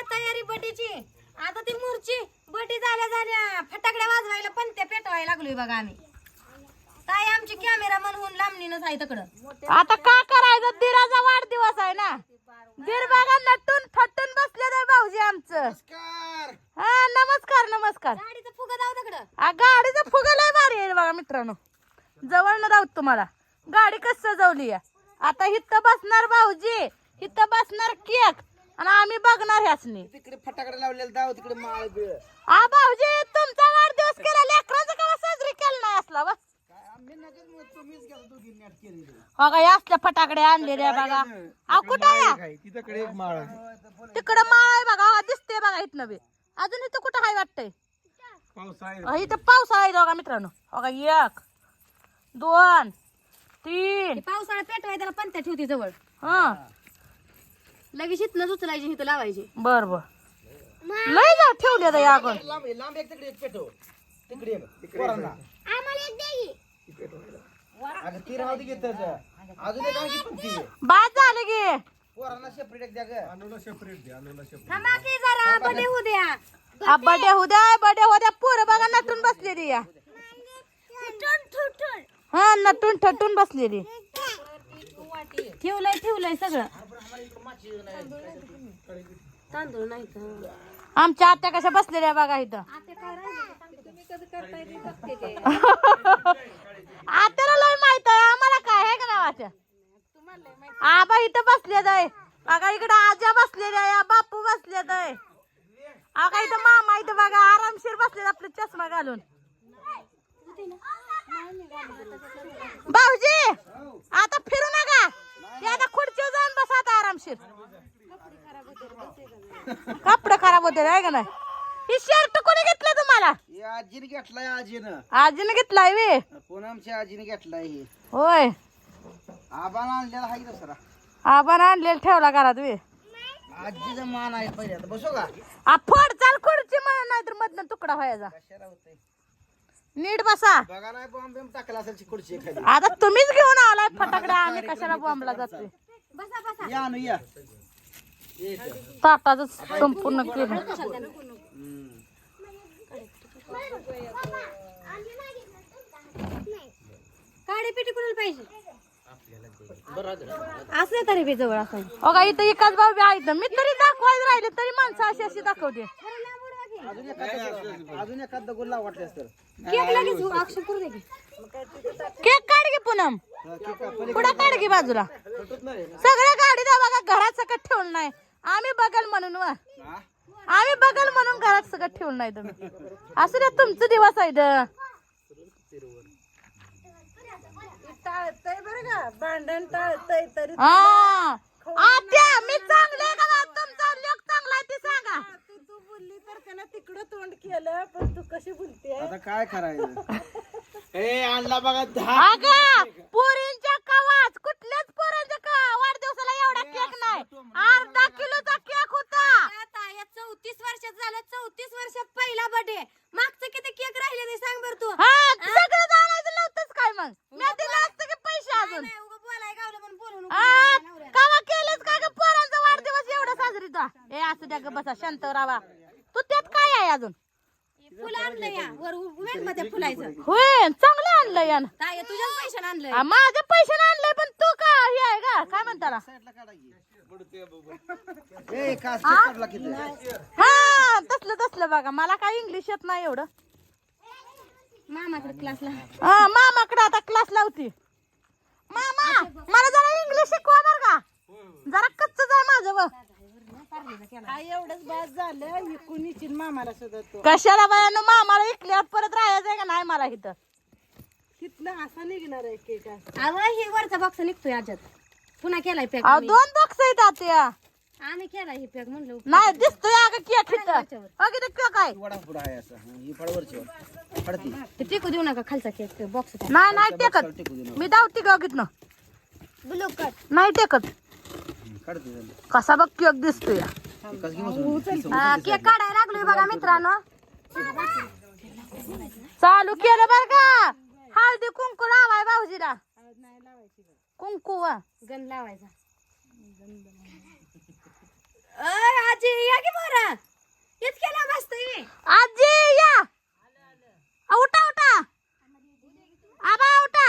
बघा तयारी बटीची? आता ती मुरची. बटी झाल्या झाल्या फटाकड्या वाजवायला पण त्या पेटवायला लागलोय बघा आम्ही. ताई आमची कॅमेरा म्हणून लांबणीनच आहे तिकडं. आता का करायचं? दिराचा वाढदिवस आहे ना. दीर बघा नटून फटून बसले नाही भाऊजी आमचं. नमस्कार. हा नमस्कार नमस्कार. गाडीचं फुगा जाऊ तिकडं. आ, गाडीचं फुगा लय भारी आहे बघा मित्रांनो. जवळ न राहत तुम्हाला. गाडी कस सजवली आता इथं बसणार भाऊजी. इथं बसणार केक. आणि आम्ही बघणार ह्याचनी तिकडे फटाकडे लावलेला दाव तिकडे माळ बिळ. आ भाऊजी तुमचा वाढदिवस केला. लेकराचा केव्हा साजरी केला नाही असला वा काय आम्ही नका मग तुम्हीच घ्या दोघी नेट केलेली. बघा या असल्या फटाकडे आणलेल्या बघा. अहो कुठं आहे एक माळ तिकडं माळ आहे बघा हा दिसते बघा इथनं बी. अजून इथं कुठं आहे वाटतंय? पाऊस आहे. अहो, इथं पावसाळा आहे बघा मित्रांनो. बघा एक दोन तीन. ते पावसाळा पेटवाय त्याला पंत्या ठेवते जवळ. हा. लगेच इथनं उचलायची इथं लावायची. बर बर. लय जा ठेवले या अगं लांब आहे, लांब एक तिकडे एक पेटव तिकडे एक पोरांना अगं ती राहू दे घेत अजून एक आणखी पण ती बाद झाले गे पोरांना सेपरेट एक द्या ग. अनुला सेपरेट द्या अनुला थांबा की जरा बडे होऊ द्या. हा बडे होऊ द्या बडे होऊ द्या. पोरं बघा नटून बसलेली या. हा नटून ठटून बसलेली. ठेवलंय ठेवलंय सगळं. तांदूळ नाही आमच्या आत्या कशा बसलेल्या बघा इथं. आत्याला लय माहीत आहे आम्हाला काय आहे का नावाच्या आबा इथं बसले जाय बघा इकडे आज्या बसलेल्या या बापू बसले जाय अगा इथं मामा इथं बघा आरामशीर बसले आपले चष्मा घालून. भाऊजी आता फिरू नका. ते आता खुर्चीवर जाऊन बसा आता आरामशीर. कपडे खराब होते आहे का नाही? ही शर्ट कोणी घेतलं तुम्हाला? हे आजीने घेतलाय आजीनं. आजीने घेतलाय वे पूनमच्या आजीने घेतलाय हे? होय. आबाला आणलेला हाय दसरा. आपण आणलेलं ठेवला घरात वे आजीचा मान आहे पहिले आता बसू का? आ, फोड चाल खुर्ची म्हणून नाहीतर मधनं तुकडा व्हायचा. कशाला होतंय? नीट बसा. बघा नाही बॉम्ब बिम टाकला असेल खुर्ची खाली आता तुम्हीच घेऊन आलाय फटाकडा आम्ही कशाला बॉम्बला जातोय? बसा बसा. या अनु या. ये इथं. ताटाच संपूर्ण केलं. हम्म. काडी पिटी कुणाला पाहिजे? असलं तरी बी जवळ असं बघा इथं एकाच बाबी आहे. मी तरी दाखवायला राहिले तरी माणसं अशी अशी दाखवते. अजून एखादं अजून एखादं गुल्ला वाटल्यास तर केक लगेच अक्षर करू दे की. केक काढ घे पूनम. हा, पुढं काढ घे बाजूला. कटत नाही. ना? सगळ्या गाडी दा बघा घरात सकट ठेवलं नाही. आम्ही बघल म्हणून वा. हा? आम्ही बघल म्हणून घरात सगळं ठेवलं नाही तुम्ही. असं द्या तुमचं दिवस आहे इथं. हा. आत्या मी चांगले का बा? तुमचा लोक चांगला आहे ते सांगा आता काय करायचं? ए आणला बघा दहा अगं पोरींच्या कवाच कुठल्याच पोरांच्या का वाढदिवसाला एवढा केक नाही. अर्धा किलोचा केक होता. आता या चौतीस वर्षात झालं चौतीस वर्षात पहिला बर्थडे मागचं किती केक राहिले ते सांग बरं तू. हा सगळं जाणायचं नव्हतंच काय मग? मी दिलं असतं की पैसे अजून? नाही, बोलाय गावलं पण बोलू नको आ, कवा केलंच काय ग पोरांचा वाढदिवस एवढा साजरी तो ए असं द्या ग बसा शांत तू त्यात काय आहे अजून? फुलं आणलं या वर उमेदमध्ये फुलायचं. होय चांगलं आणलं यान. ताई तुझ्याच पैशाने आणलंय. आ, माझ्या पैशाने आणलंय पण तू का हे आहे का काय म्हणताला साईडला काढायची ए कास काढला किती हा तसलं तसलं बघा. मला काय इंग्लिश येत नाही एवढं. मामाकडे क्लासला हा मामाकडे आता क्लास लावती मामा मला जरा इंग्लिश शिकवा बर का. जरा कच्च आहे माझं एवढंच झालं. मामाला सुद्धा तो? कशाला बायानं मामाला इकल्यावर परत राहायचंय का नाही मला इथं? तिथनं असा निघणार आहे केक असं. अव हे वरचा बॉक्स निघतोय आजत पुन्हा केलाय पॅक अहो, दोन बॉक्स आहेत आता आम्ही केलाय हे पॅक म्हणलं नाही दिसतोय अगं केक इथं. अगं ते केक आहे. वडा पुढं आहे असं. हा, ही फळवरची वर. फडती ते टिकू देऊ नका खालचा केक बॉक्स नाही नाही टेकत. मी धावती का घेतलं ब्लू कट नाही टेकत. कसा बघ केक दिसतोय. के केक काढायला लागलोय बघा मित्रांनो. चालू केलं बर का? हळदी कुंकू लावाय भाऊजीला. कुंकू गण लावायचा. आजी या की बरा इतक्याला मस्त आजी या. उठा उठा. आबा उठा.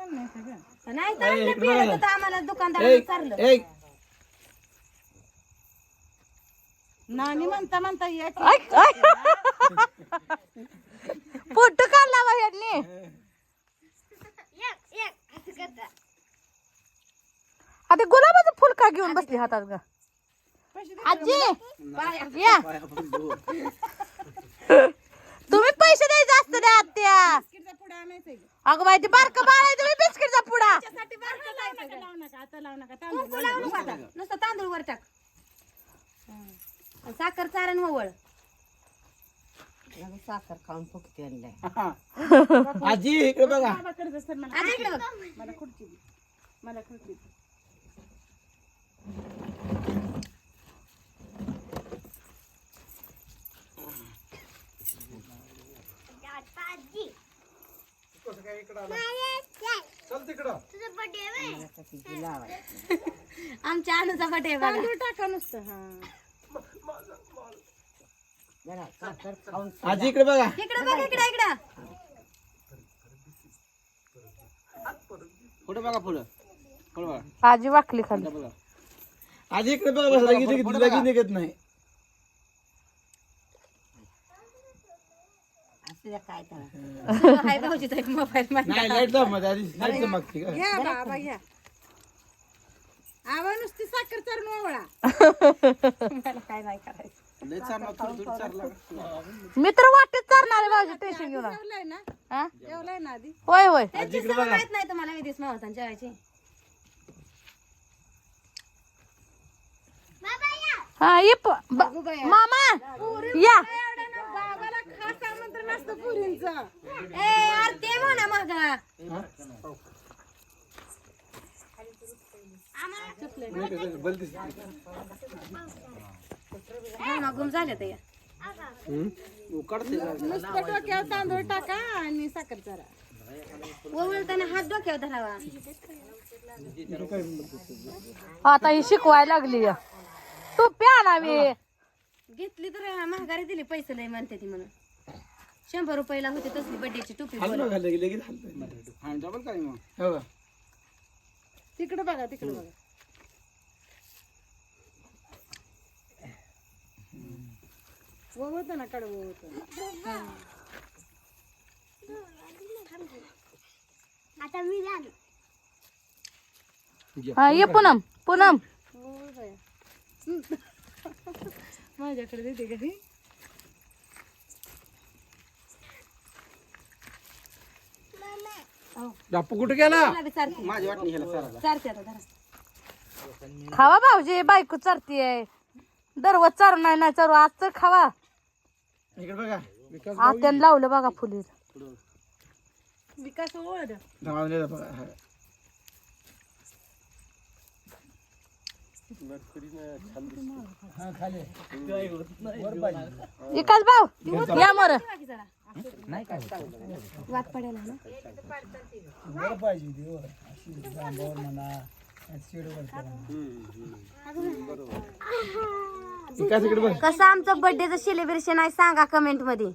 नाही तर आम्हाला दुकानदाराने नानी म्हणता म्हणता. फोटो काढला बा यांनी. आता गुलाबाचं फुल का घेऊन बसली हातात ग? पैसे दे. आजी! या. तुम्ही पैसे द्यायचे असतं द्या आत्या बिस्किटचा पुडा आणायचा आहे. अगं बाई ते बारकं बाळ आहे तुम्ही बिस्किटचा पुडा. साठी बारकं जायचं आता लावू नका आता लावू नका. कुंकू तांदूळ लावू नको आता. नुसतं तांदूळ वर टाक. आणि साखर चारण वळ साखर खाऊन फुकते आजी इकडे बघा. बाबा करत असतात मला. आजी इकडे बघ. मला खुर्ची दे. मला खुर्ची दे. चल. तिकडं. आमच्या अनुचा बटे बघा. तांदूळ टाका नुसतं हा. आजी इकडे बघा. इकडे बघ इकडे इकडे. पुढे बघा पुढं. पुढे बघा. आजी वाकली खाली. बघा. आजी इकडे बघा बस लगेच लगेच लगेच निघत नाही. हाय भाऊजीचा एक मोबाईल नाही लाइट दाबमध्ये आधी लाइट मागते का? घ्या बाबा घ्या. आवा नुसती साखर चारून ओवळा. मला काय नाही करायचं. लय चारला थोडी थोडी चारला मित्र वाटेत चालणार आहे भाऊजी टेन्शन घेऊन जेवलाय ना? हा? जेवलाय ना आधी? होय होय. त्यांची सवय माहीत नाही तुम्हाला विदेश मावतांच्या जेवायची हा ये प- ब- मामा या. असतं पुरींचं. ए यार ते म्हणा मग. हा नुसतं डोक्यावर तांदूळ टाका आणि साखर चारा ओवळताना हात डोक्यावर धरावा. आता ही शिकवायला लागली. तू प्या ना मी घेतली तर महागारी दिली पैसे लय म्हणते ती म्हणून. शंभर रुपयाला होती तसली बड्डेची टोपी हलवा घाल लगेच लगेच हलतंय हा डबल काय मग. हो. का तिकडे बघा तिकडे बघा. होतं ना कडवं होतं हा ये पूनम पूनम. हो बाया. माझ्याकडे देते घरी बापू कुठे गेला? माझी वाटणी खावा भाऊजी बायको चरतीये. दररोज चारू नाही नाही चारू आज तर खावा. इकडे बघा. विकास आत्यानं लावलं बघा फुले विकास ओढ. धावलेला बघा. हा. हा, खाली. वर पाहिजे. विकास भाऊ या मोर. बाकी जरा. वाद पडेल ना? पाहिजे. अशी म्हणा, शिडवर कसं आमचं बर्थडेचं सेलिब्रेशन आहे सांगा कमेंटमध्ये.